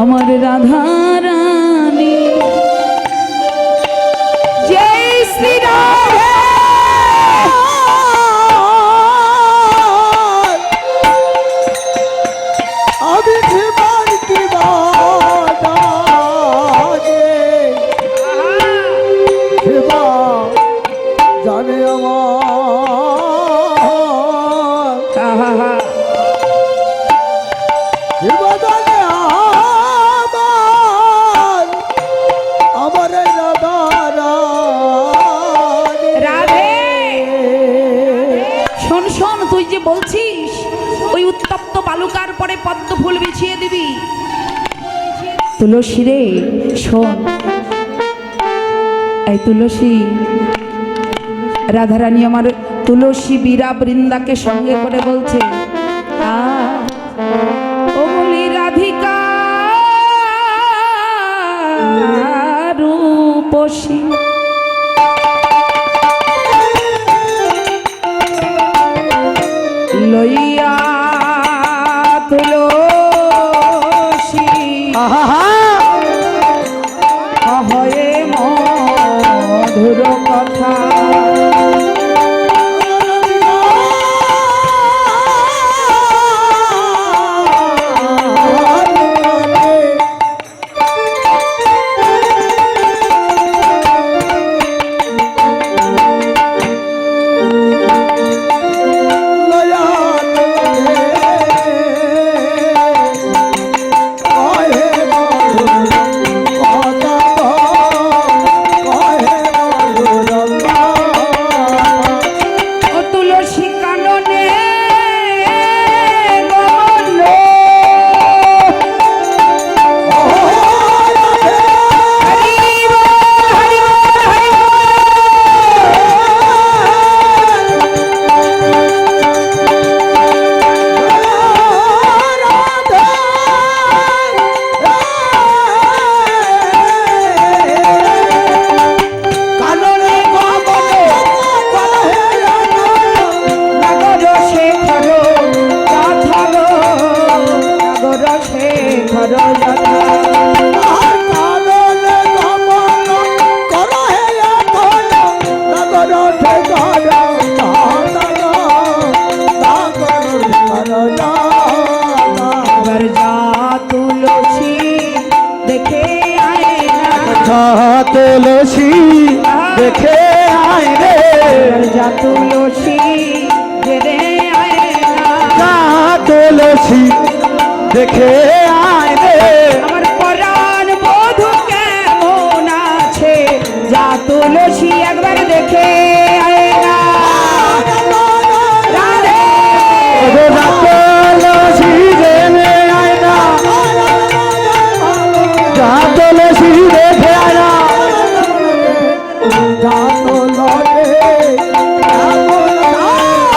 আমার রাধা রানী। জয় শ্রী জানে আমার। সেবা জানে আমার তুই যে বলছিস, ওই উত্তপ্ত বালুকার পরে পদ্ম ফুল বিছিয়ে দিবি। তুলসী রে এই তুলসী, রাধারানী আমার তুলসী বীরা বৃন্দাকে সঙ্গে করে বলছে রাধিকা রূপসী মধুর কথা কর তুলসী দেখে আয় দেখে রে। যা তুলসী জেরে আয় না তুলসী দেখে তুলসী একবার দেখে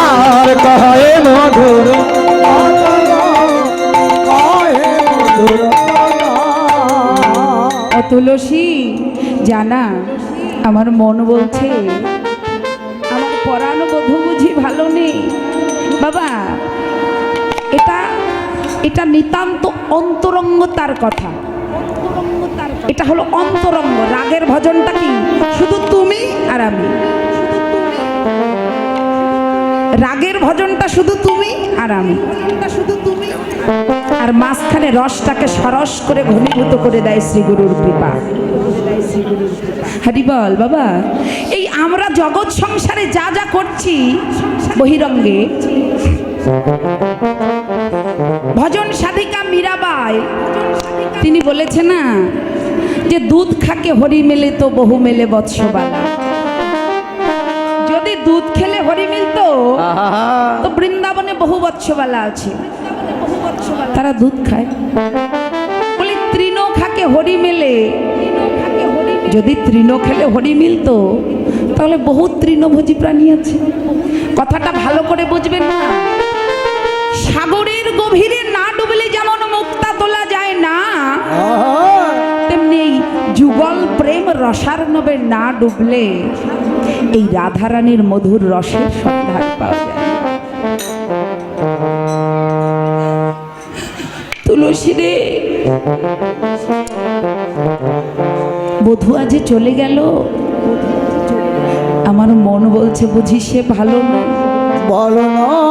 আর কহে মধুর তুলসী জানা। আমার মন বলছে, আমার পরাণ বধূ বুঝি ভালো নেই। বাবা, এটা এটা নিতান্ত অন্তরঙ্গতার কথা। এটা হলো অন্তরঙ্গ, রাগের ভজনটা কি? শুধু তুমি আর আমি। রাগের ভজনটা শুধু তুমি আর আমি। শুধু তুমি আর মাঝখানে রসটাকে সরস করে ঘনীভূত করে দেয় শ্রী গুরুর কৃপা। হরি বল, বাবা। এই আমরা জগৎ সংসারে যা যা করছি, বহিরঙ্গে। ভজন সাধিকা মীরাবাই। তিনি বলেছে না, যে দুধ খাকে হরি মেলে তো বহু মেলে বৎসবালা। যদি দুধ খেলে হরি মিলতো, তো বৃন্দাবনে বহু বৎসবালা আছে। তারা দুধ খায়। বলি, তৃণ খাকে হরি মেলে যদি তৃণ খেলে হরি মিলতো তাহলে বহু তৃণভোজী প্রাণী আছে। কথাটা ভালো করে বুঝবেন না। সাগরের গভীরে না ডুবলে যেমন মুক্তা তোলা যায় না তেমনি এই যুগল প্রেম রসার্ণবে না ডুবলে এই রাধারানীর মধুর রসের সন্ধান পাওয়া যায়। তুলসী রে বধু আজে চলে গেল আমার মন বলছে বুঝি সে ভালো নয়। বলো না।